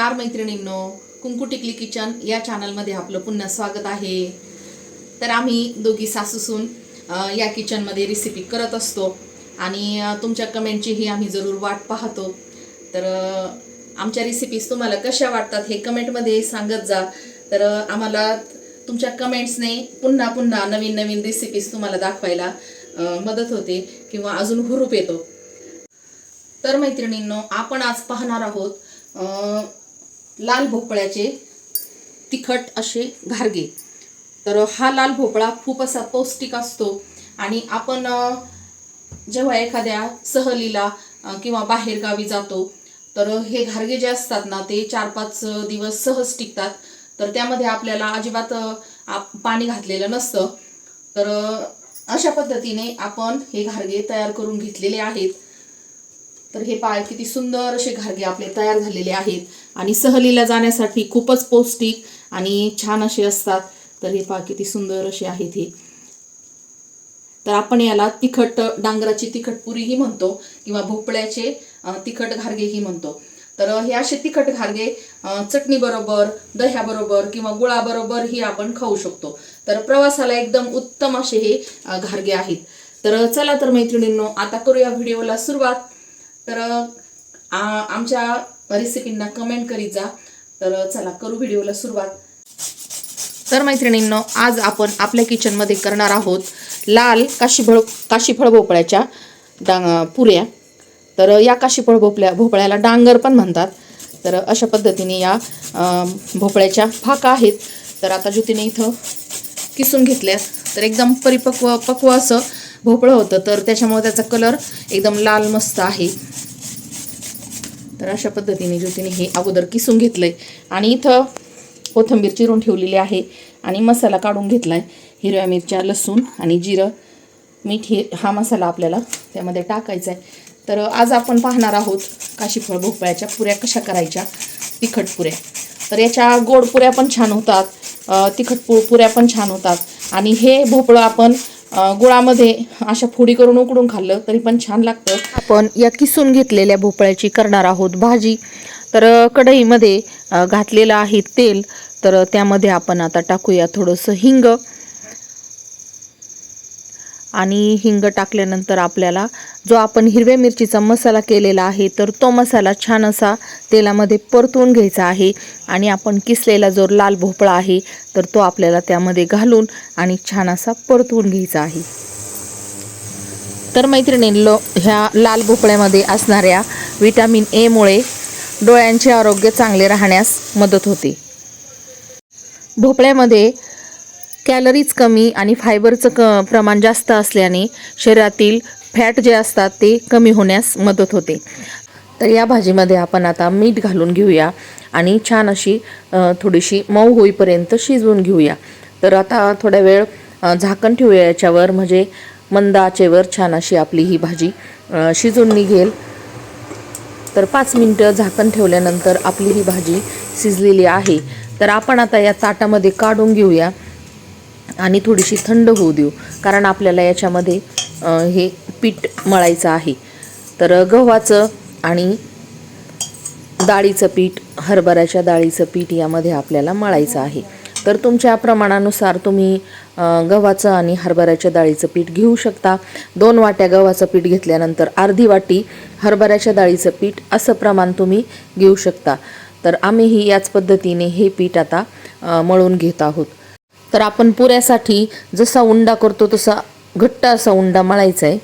नमस्कार मैत्रिणींनो कुंकू टिकली किचन या चॅनलमध्ये आपलं पुन्हा स्वागत आहे. तर आम्ही दोघी सासूसून या किचनमध्ये रेसिपी करत असतो आणि तुमच्या कमेंटचीही आम्ही जरूर वाट पाहतो. तर आमच्या रेसिपीज तुम्हाला कशा वाटतात हे कमेंटमध्ये सांगत जा. तर आम्हाला तुमच्या कमेंट्सने पुन्हा पुन्हा नवीन नवीन रेसिपीज तुम्हाला दाखवायला मदत होते किंवा अजून हुरूप येतो. तर मैत्रिणींनो आपण आज पाहणार आहोत लाल भोपळ्याचे तिखट असे घारगे. तर हा लाल भोपळा खूप असा पौष्टिक असतो आणि आपण जेव्हा एखाद्या सहलीला किंवा बाहेरगावी जातो तर हे घारगे जे असतात ना ते चार पाच दिवस सहज टिकतात. तर त्यामध्ये आपल्याला अजिबात आप- पाणी घातलेलं नसतं. तर अशा पद्धतीने आपण हे घारगे तयार करून घेतलेले आहेत. तर हे पाय किती सुंदर असे घारगे आपले तयार झालेले आहेत. आणि सहलीला जाण्यासाठी खूपच पौष्टिक आणि छान असे असतात. तर हे पाळ किती सुंदर असे आहेत हे. तर आपण याला तिखट डांगराची तिखट पुरीही म्हणतो किंवा भोपळ्याचे तिखट घारगेही म्हणतो. तर हे असे तिखट घारगे चटणी चटणीबरोबर दह्याबरोबर किंवा गुळाबरोबर ही आपण खाऊ शकतो. तर प्रवासाला एकदम उत्तम असे हे घारगे आहेत. तर चला तर मैत्रिणींनो आता करूया व्हिडिओला सुरुवात. तर आमच्या रेसिपींना कमेंट करीत जा. तर चला करू व्हिडिओला सुरुवात. तर मैत्रिणींनो आज आपण आपल्या किचनमध्ये करणार आहोत लाल काशीफळ काशीफळ भोपळ्याच्या डांग पुऱ्या. तर या काशीफळ भोपळ्या भोपळ्याला डांगर पण म्हणतात. तर अशा पद्धतीने या भोपळ्याच्या फाका आहेत. तर आता ज्योतीने इथं किसून घेतल्या. तर एकदम परिपक्व पक्व असं भोपळं होतं. तर त्याच्यामुळे त्याचा कलर एकदम लाल मस्त आहे. तर अशा पद्धतीने ज्योतीने हे अगोदर किसून घेतलं आहे आणि इथं कोथिंबीर चिरून ठेवलेली आहे आणि मसाला काढून घेतला आहे हिरव्या मिरच्या लसूण आणि जिरं. मीठ हे हा मसाला आपल्याला त्यामध्ये टाकायचा आहे तर आज आपण पाहणार आहोत काशीफळ भोपळ्याच्या पुऱ्या कशा करायच्या तिखट पुऱ्या. तर याच्या गोड पुऱ्या पण छान होतात तिखट पु पुऱ्या पण छान होतात. आणि हे भोपळं आपण गुळामध्ये अशा फोडी करून उकडून खाल्लं तरी पण छान लागतं. आपण या किसून घेतलेल्या भोपळ्याची करणार आहोत भाजी. तर कढईमध्ये घातलेलं आहे तेल. तर त्यामध्ये आपण आता टाकूया थोडंसं हिंग. आणि हिंग टाकल्यानंतर आपल्याला जो आपण हिरव्या मिरचीचा मसाला केलेला आहे तर तो मसाला छान असा तेलामध्ये परतून घ्यायचा आहे आणि आपण किसलेला जो लाल भोपळा आहे तर तो आपल्याला त्यामध्ये घालून आणि छान असा परतून घ्यायचा आहे. तर मैत्रिणींनो ह्या लाल भोपळ्यामध्ये असणाऱ्या विटॅमिन एमुळे डोळ्यांचे आरोग्य चांगले राहण्यास मदत होते. भोपळ्यामध्ये कॅलरीज कमी आणि फायबरचं क प्रमाण जास्त असल्याने शरीरातील फॅट जे असतात ते कमी होण्यास मदत होते. तर या भाजीमध्ये आपण आता मीठ घालून घेऊया आणि छान अशी थोडीशी मऊ होईपर्यंत शिजवून घेऊया. तर आता थोड्या वेळ झाकण ठेवूया याच्यावर म्हणजे मंद आचेवर छान अशी आपली ही भाजी शिजून निघेल. तर पाच मिनटं झाकण ठेवल्यानंतर आपली ही भाजी शिजलेली आहे. तर आपण आता या ताटामध्ये काढून घेऊया. आणि थोडीशी थंड होऊ देऊ. कारण आपल्याला याच्यामध्ये हे पीठ मळायचं आहे. तर गव्हाचं आणि डाळीचं पीठ हरभऱ्याच्या डाळीचं पीठ यामध्ये आपल्याला मळायचं आहे. तर तुमच्या प्रमाणानुसार तुम्ही गव्हाचं आणि हरभऱ्याच्या डाळीचं पीठ घेऊ शकता. दोन वाट्या गव्हाचं पीठ घेतल्यानंतर अर्धी वाटी हरभऱ्याच्या डाळीचं पीठ असं प्रमाण तुम्ही घेऊ शकता. तर आम्हीही याच पद्धतीने हे पीठ आता मळून घेत आहोत. तर आपण पुऱ्यासाठी जसा उंडा करतो तसा घट्ट असा उंडा मळायचा आहे.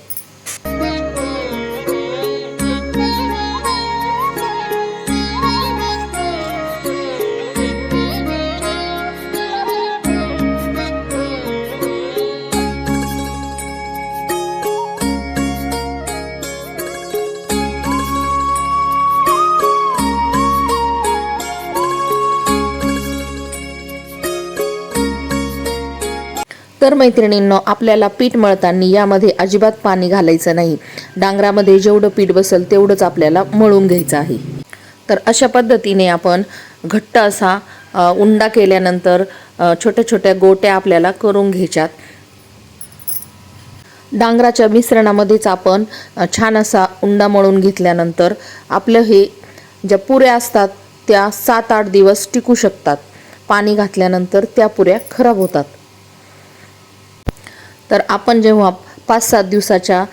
तर मैत्रिणींनो आपल्याला पीठ मळताना यामध्ये अजिबात पाणी घालायचं नाही. डांगरामध्ये जेवढं पीठ बसेल तेवढंच आपल्याला मळून घ्यायचं आहे. तर अशा पद्धतीने आपण घट्ट असा उंडा केल्यानंतर छोट्या छोट्या गोट्या आपल्याला करून घ्यायच्यात. डांगराच्या मिश्रणामध्येच आपण छान असा उंडा मळून घेतल्यानंतर आपलं हे ज्या पुऱ्या असतात त्या सात आठ दिवस टिकू शकतात. पाणी घातल्यानंतर त्या पुऱ्या खराब होतात. तर आपण जेव्हा पाच सात दिवसाच्या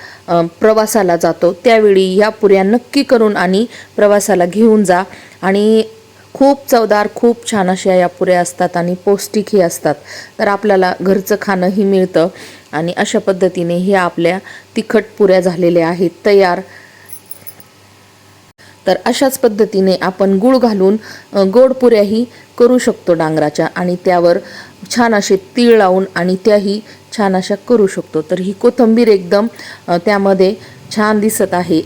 प्रवासाला जातो त्यावेळी या पुऱ्या नक्की करून आणि प्रवासाला घेऊन जा. आणि खूप चवदार खूप छान अशा या पुऱ्या असतात आणि पौष्टिकही असतात. तर आपल्याला घरचं खाणंही मिळतं. आणि अशा पद्धतीने ह्या आपल्या तिखट पुऱ्या झालेल्या आहेत तयार तर अशाच पद्धतीने आपण गूळ घालून गोड पुऱ्याही करू शकतो डांगराच्या आणि त्यावर छान असे तीळ लावून आणि त्याही छान अशा करू शकतो. तर ही कोथिंबीर एकदम त्यामध्ये छान दिसत आहे.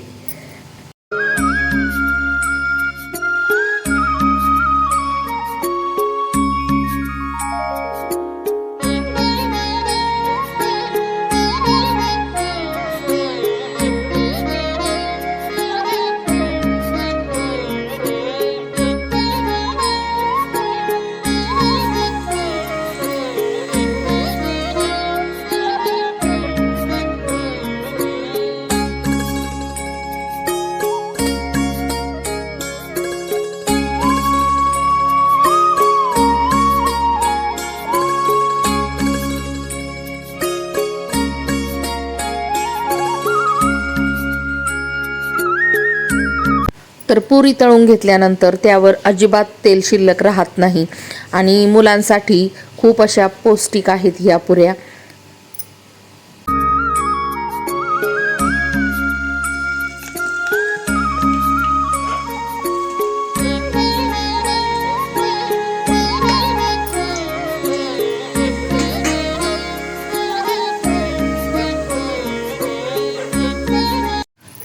तर पुरी तळून घेतल्यानंतर त्यावर अजिबात तेल शिल्लक राहत नाही. आणि मुलांसाठी खूप अशा पौष्टिक आहेत ह्या पुऱ्या.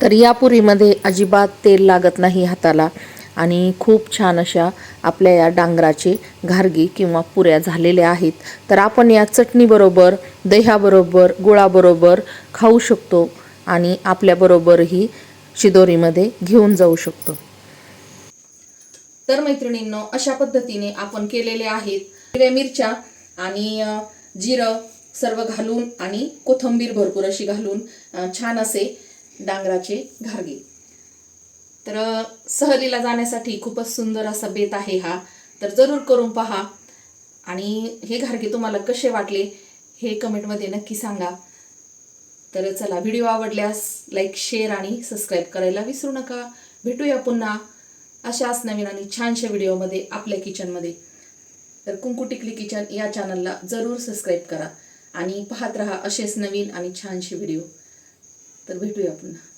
तर या पुरीमध्ये अजिबात तेल लागत नाही हाताला. आणि खूप छान अशा आपल्या या डांगराचे घारगी किंवा पुऱ्या झालेल्या आहेत. तर आपण या चटणीबरोबर दह्याबरोबर गुळाबरोबर खाऊ शकतो आणि आपल्याबरोबरही शिदोरीमध्ये घेऊन जाऊ शकतो. तर मैत्रिणींनो अशा पद्धतीने आपण केलेले आहेत. हिरव्या मिरच्या आणि जिरं सर्व घालून आणि कोथंबीर भरपूर अशी घालून छान असे डांगराचे घारगे. तर सहलीला जाण्यासाठी खूपच सुंदर असा बेत आहे हा. तर जरूर करून पहा. आणि हे घारगे तुम्हाला कसे वाटले हे कमेंटमध्ये नक्की सांगा. तर चला व्हिडिओ आवडल्यास लाईक शेअर आणि सबस्क्राईब करायला विसरू नका. भेटूया पुन्हा अशाच नवीन आणि छानशा व्हिडिओमध्ये आपल्या किचनमध्ये. तर कुंकू टिकली किचन या चॅनलला जरूर सबस्क्राईब करा. आणि पाहत रहा असेच नवीन आणि छानसे व्हिडिओ. तर भेटूया पुन्हा.